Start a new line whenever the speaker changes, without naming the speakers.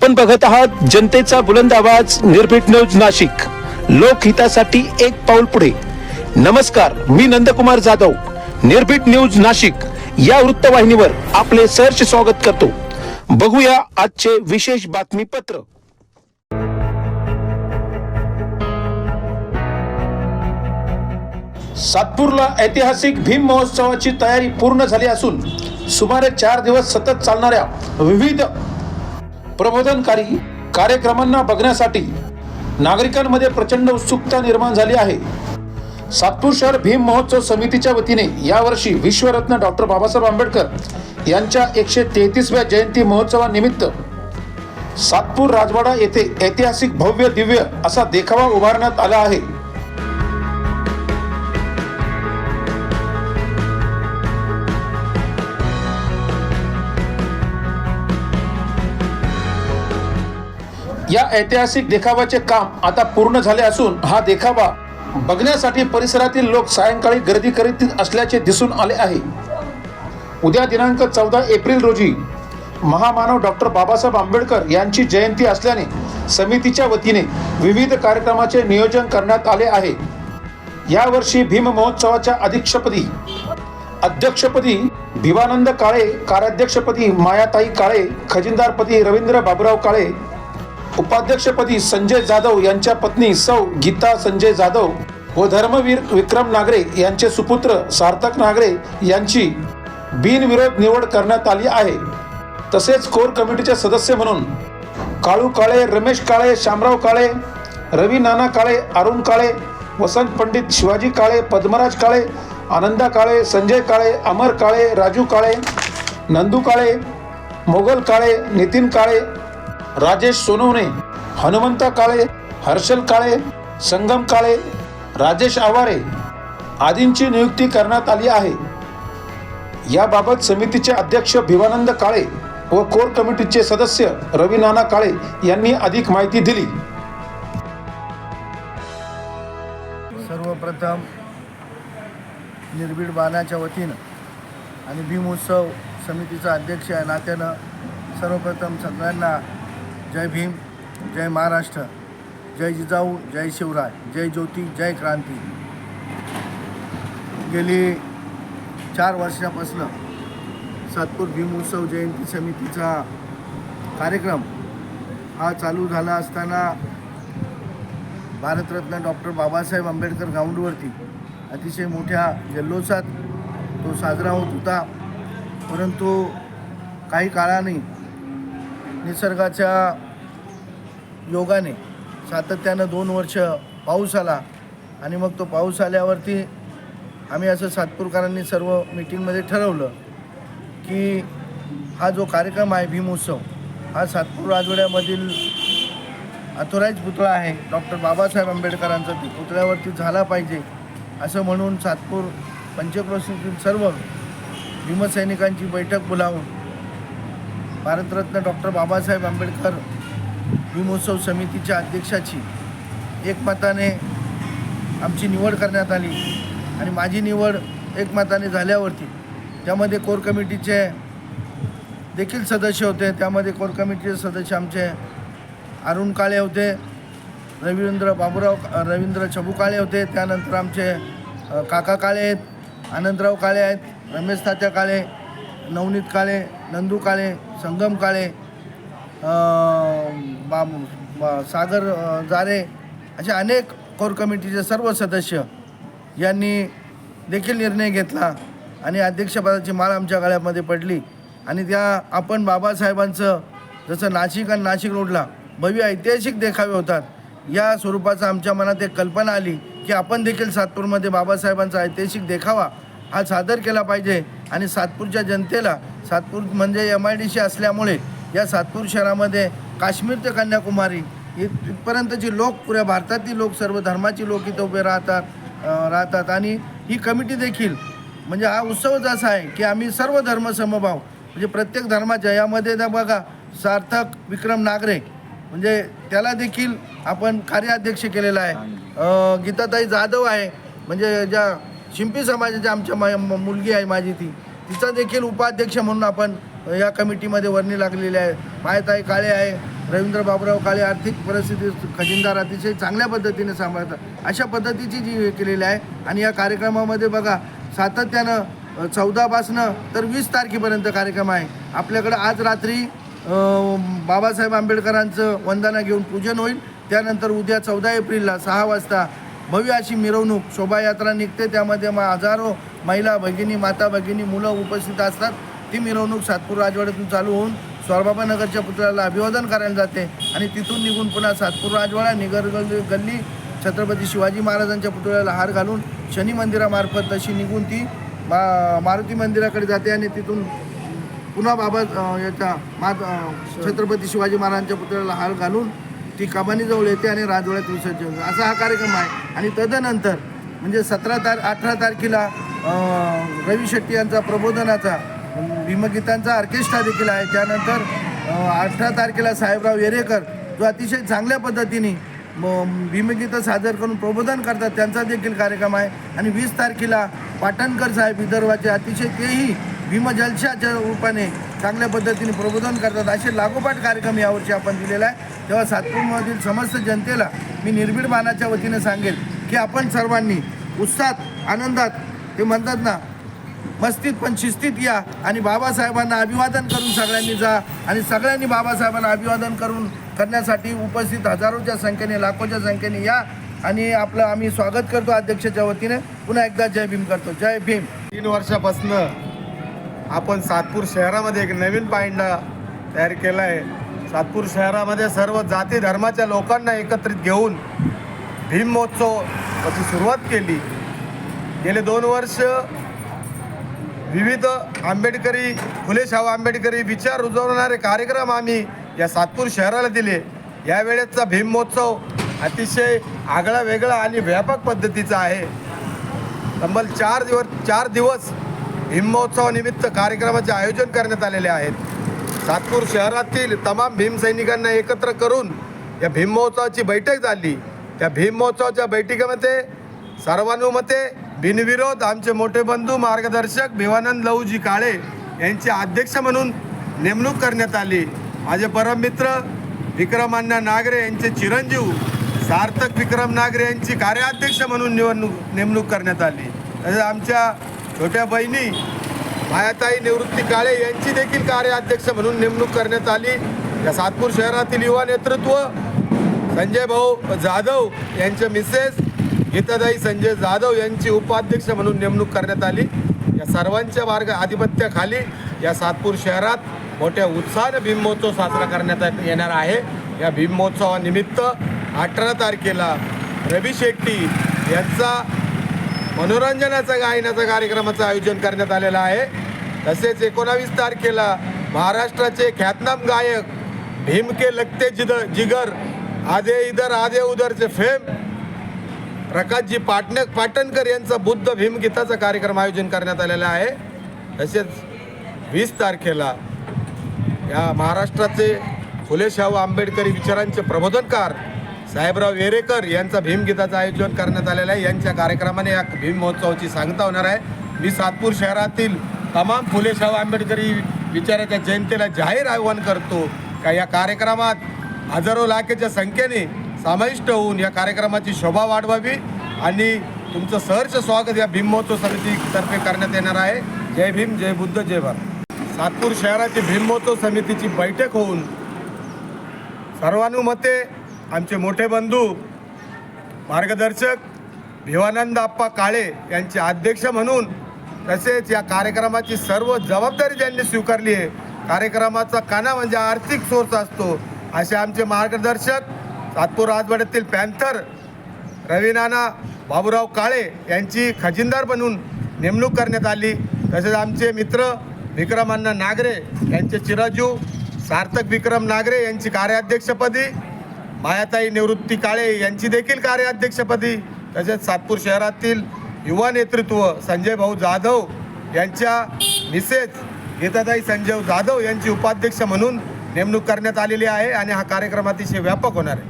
आपण बघत आहात जनतेचा बुलंद आवाज निर्भीड न्यूज नाशिक. लोकहितासाठी एक पाऊल पुढे. नमस्कार मी नंदकुमार जाधव. निर्भीड न्यूज नाशिक. या वृत्तवाहिनीवर आपले सहर्ष स्वागत करतो. बघूया आजचे विशेष बातमीपत्र. सातपूरला ऐतिहासिक भीम महोत्सवाची तयारी पूर्ण झाली असून सुमारे चार दिवस सतत चालणाऱ्या विविध प्रबोधनकारी कार्यक्रमांना बघण्यासाठी नागरिकांमध्ये प्रचंड उत्सुकता निर्माण झाली आहे. सातपूर शहर भीम महोत्सव समितीच्या वतीने यावर्षी विश्वरत्न डॉक्टर बाबासाहेब आंबेडकर यांच्या एकशे तेहतीसव्या जयंती महोत्सवानिमित्त सातपूर राजवाडा येथे ऐतिहासिक भव्य दिव्य असा देखावा उभारण्यात आला आहे. या ऐतिहासिक देखावाचे काम आता पूर्ण झाले असून हा देखावा बघण्यासाठी परिसरातील लोक सायंकाळी गर्दी करीत असल्याचे दिसून आले आहे. उद्या दिनांक चौदा एप्रिल रोजी महामानव डॉक्टर बाबासाहेब आंबेडकर यांची जयंती असल्याने समितीच्या वतीने विविध कार्यक्रमाचे नियोजन करण्यात आले आहे. यावर्षी भीम महोत्सवाच्या अधीक्षपदी अध्यक्षपदी भिवानंद काळे कार्याध्यक्षपदी मायाताई काळे खजिनदारपदी रवींद्र बाबुराव काळे उपाध्यक्षपदी संजय जाधव यांच्या पत्नी सौ गीता संजय जाधव व धर्मवीर विक्रम नागरे यांचे सुपुत्र सार्थक नागरे यांची बिनविरोध निवड करण्यात आली आहे. तसेच कोर कमिटीचे सदस्य म्हणून काळू काळे रमेश काळे शामराव काळे रवी नाना काळे अरुण काळे वसंत पंडित शिवाजी काळे पद्मराज काळे आनंदा काळे संजय काळे अमर काळे राजू काळे नंदू काळे मोगल काळे नितीन काळे राजेश सोनवणे हनुमंत काळे हर्षल काळे संगम काळे राजेश आवारे आदींची नियुक्ती करण्यात आली आहे. याबाबत समितीचे अध्यक्ष भिवानंद काळे व कोर कमिटीचे सदस्य रवी नाना काळे यांनी अधिक माहिती दिली.
सर्वप्रथम निर्भीड बाणाच्या वतीनं आणि भीमोत्सव समितीचा अध्यक्ष या नात्यानं सर्वप्रथम सगळ्यांना जय भीम जय महाराष्ट्र जय जिजाऊ जय शिवराय जय ज्योती जय क्रांती. गेली चार वर्षापासनं सातपूर भीमोत्सव जयंती समितीचा कार्यक्रम हा चालू झाला असताना भारतरत्न डॉक्टर बाबासाहेब आंबेडकर ग्राउंडवरती अतिशय मोठ्या जल्लोषात तो साजरा होत होता. परंतु काही काळाने निसर्गाच्या योगाने सातत्यानं दोन वर्ष पाऊस आला आणि मग तो पाऊस आल्यावरती आम्ही असं सातपूरकरांनी सर्व मिटिंगमध्ये ठरवलं की हा जो कार्यक्रम आहे भीमोत्सव हा सातपूर राजवाड्यामधील अथोराईज पुतळा आहे. डॉक्टर बाबासाहेब आंबेडकरांचा ती पुतळ्यावरती झाला पाहिजे असं म्हणून सातपूर पंचक्रोशीतील सर्व भीमसैनिकांची बैठक बोलावून भारतरत्न डॉक्टर बाबासाहेब आंबेडकर भीमोत्सव समितीच्या अध्यक्षाची एकमताने आमची निवड करण्यात आली आणि माझी निवड एकमताने झाल्यावरती त्यामध्ये कोर कमिटीचे देखील सदस्य होते. त्यामध्ये कोर कमिटीचे सदस्य आमचे अरुण काळे होते रवींद्र बाबूराव रवींद्र छबू काळे होते. त्यानंतर आमचे काका काळे आहेत आनंदराव काळे आहेत रमेश तात्या काळे नवनीत काळे नंदू काळे संगम काळे बा बा- सागर जारे असे अनेक कोर कमिटीचे सर्व सदस्य यांनी देखील निर्णय घेतला आणि अध्यक्षपदाची माळ आमच्या गळ्यामध्ये पडली. आणि त्या आपण बाबासाहेबांचं जसं नाशिक आणि नाशिक रोडला भव्य ऐतिहासिक देखावे होतात या स्वरूपाचा आमच्या मनात एक कल्पना आली की आपण देखील सातपूरमध्ये बाबासाहेबांचा ऐतिहासिक देखावा हा सादर केला पाहिजे आणि सातपूरच्या जनतेला सातपूर म्हणजे एम आय डी सी असल्यामुळे या सातपूर शहरामध्ये काश्मीर ते कन्याकुमारी इथपर्यंतची लोक पुऱ्या भारतातील लोक सर्व धर्माची लोक इथं उभे राहतात राहतात. आणि ही कमिटी देखील म्हणजे हा उत्सवच असा आहे की आम्ही सर्व धर्म समभाव म्हणजे प्रत्येक धर्माच्या यामध्ये त्या बघा सार्थक विक्रम नागरे म्हणजे त्याला देखील आपण कार्याध्यक्ष केलेला आहे. गीताताई जाधव आहे म्हणजे ज्या शिंपी समाजाच्या आमच्या म- मुलगी आहे माझी ती तिचा देखील उपाध्यक्ष म्हणून आपण या कमिटीमध्ये वर्णी लागलेली आहे. मायताई काळे आहे रवींद्र बाबुराव काळे आर्थिक परिस्थिती खजिनदार अतिशय चांगल्या पद्धतीने सांभाळतात. अशा पद्धतीची जी हे केलेली आहे आणि या कार्यक्रमामध्ये बघा सातत्यानं चौदापासनं तर वीस तारखेपर्यंत कार्यक्रम आहे. आपल्याकडं आज रात्री बाबासाहेब आंबेडकरांचं वंदना घेऊन पूजन होईल. त्यानंतर उद्या चौदा एप्रिलला सहा वाजता भव्य अशी मिरवणूक शोभायात्रा निघते. त्यामध्ये मा हजारो महिला भगिनी माता भगिनी मुलं उपस्थित असतात. ती मिरवणूक सातपूर राजवाड्यातून चालू होऊन स्वारबाबा नगरच्या पुतळ्याला अभिवादन करायला जाते आणि तिथून निघून पुन्हा सातपूर राजवाडा निगर गल्ली छत्रपती शिवाजी महाराजांच्या पुतळ्याला हार घालून शनी मंदिरामार्फत तशी निघून ती मा मारुती मंदिराकडे जाते आणि तिथून पुन्हा बाबा अ, याच्या मात छत्रपती शिवाजी महाराजांच्या पुतळ्याला हार घालून ती कमानीजवळ येते आणि राजवाड्यात विसर्जन असा हा कार्यक्रम आहे. आणि तदनंतर म्हणजे सतरा तार अठरा तारखेला रवी शेट्टी यांचा प्रबोधनाचा भीमगीतांचा ऑर्केस्ट्रा देखील आहे. त्यानंतर अठरा तारखेला साहेबराव येरेकर जो अतिशय चांगल्या पद्धतीने भीमगीतं सादर करून प्रबोधन करतात त्यांचा देखील कार्यक्रम आहे. आणि वीस तारखेला पाटणकर साहेब विदर्भाचे अतिशय तेही भीमजलशाच्या रूपाने चांगल्या पद्धतीने प्रबोधन करतात. असे लागोपाठ कार्यक्रम यावर्षी आपण दिलेला आहे. तेव्हा सातपूरमधील समस्त जनतेला मी निर्भीड मानाच्या वतीने सांगेल की आपण सर्वांनी उत्साहात आनंदात ते म्हणतात ना मस्तीत पण शिस्तीत या आणि बाबासाहेबांना अभिवादन करून सगळ्यांनी जा आणि सगळ्यांनी बाबासाहेबांना अभिवादन करून करण्यासाठी उपस्थित हजारोच्या संख्येने लाखोच्या संख्येने या आणि आपलं आम्ही स्वागत करतो अध्यक्षाच्या वतीने. पुन्हा एकदा जय भीम करतो. जय भीम.
तीन वर्षापासून आपण सातपूर शहरामध्ये एक नवीन पायंडा तयार केला आहे सातपूर शहरामध्ये सर्व जाती धर्माच्या लोकांना एकत्रित घेऊन भीम महोत्सवाची सुरुवात केली. गेले दोन वर्ष विविध आंबेडकरी फुले आंबेडकरी विचार रुजवणारे कार्यक्रम आम्ही या सातपूर शहराला दिले. यावेळेसचा भीम महोत्सव अतिशय आगळा वेगळा आणि व्यापक पद्धतीचा आहे. तब्बल चार दिवस चार दिवस भीमहोत्सवानिमित्त कार्यक्रमाचे आयोजन करण्यात आलेले आहेत. सातपूर शहरातील तमाम भीम सैनिकांना एकत्र करून या भीममहोत्सवाची बैठक झाली. त्या भीममहोत्सवाच्या बैठकीमध्ये सर्वानुमते बिनविरोध आमचे मोठे बंधू मार्गदर्शक भिवानंद लहूजी काळे यांचे अध्यक्ष म्हणून नेमणूक करण्यात आली. माझे परममित्र विक्रमान्ना नागरे यांचे चिरंजीव सार्थक विक्रम नागरे यांची कार्याध्यक्ष म्हणून निवडणूक नेमणूक करण्यात आली. तसेच आमच्या छोट्या बहिणी मायाताई निवृत्ती काळे यांची देखील कार्याध्यक्ष म्हणून नेमणूक करण्यात आली. या सातपूर शहरातील युवा नेतृत्व संजय भाऊ जाधव यांचे मिसेस गीतादाई संजय जाधव यांची उपाध्यक्ष म्हणून नेमणूक करण्यात आली. या सर्वांच्या मार्ग आधिपत्याखाली या सातपूर शहरात मोठ्या उत्साहाने भीममहोत्सव साजरा करण्यात येणार आहे. या भीममहोत्सवानिमित्त अठरा तारखेला रवी शेट्टी यांचा मनोरंजनाचा गायनाचा कार्यक्रमाचं आयोजन करण्यात आलेलं आहे. तसेच एकोणावीस तारखेला महाराष्ट्राचे ख्यातनाम गायक भीमके लगते जिद जिगर आधे इधर आधे उदरचे फेम प्रकाशजी पाटण पाटणकर यांचा बुद्ध भीमगीताचा कार्यक्रम आयोजन करण्यात आलेला आहे. तसेच वीस तारखेला या महाराष्ट्राचे फुले शाहू आंबेडकरी विचारांचे प्रबोधनकार साहेबराव येरेकर यांचा भीमगीताचं आयोजन करण्यात आलेलं आहे. यांच्या कार्यक्रमाने या भीम महोत्सवाची सांगता होणार आहे. मी सातपूर शहरातील तमाम फुले शाहू आंबेडकरी विचाराच्या जयंतीला जाहीर आवाहन करतो. का या कार्यक्रमात हजारो लाखेच्या संख्येने समाविष्ट होऊन या कार्यक्रमाची शोभा वाढवावी आणि तुमचं सहर्ष स्वागत या भीम महोत्सव समितीतर्फे करण्यात येणार आहे. जय भीम जय बुद्ध जय भारत. सातपूर शहराची भीम महोत्सव समितीची बैठक होऊन सर्वानुमते आमचे मोठे बंधू मार्गदर्शक भिवानंद आप्पा काळे यांचे अध्यक्ष म्हणून तसेच या कार्यक्रमाची सर्व जबाबदारी ज्यांनी स्वीकारली आहे. कार्यक्रमाचा काना म्हणजे आर्थिक सोर्स असतो. असे आमचे मार्गदर्शक सातपूर राजवाड्यातील पॅन्थर रवीनाना बाबूराव काळे यांची खजिनदार बनून नेमणूक करण्यात आली. तसेच आमचे मित्र विक्रमांना नागरे यांचे चिराजू सार्थक विक्रम नागरे यांची कार्याध्यक्षपदी मायाताई निवृत्ती काळे यांची देखील कार्याध्यक्षपदी तसेच सातपूर शहरातील युवा नेतृत्व संजय भाऊ जाधव यांच्या मिसेस गीताताई संजय जाधव यांची उपाध्यक्ष म्हणून नेमणूक करण्यात आलेली आहे आणि हा कार्यक्रम अतिशय व्यापक होणार आहे.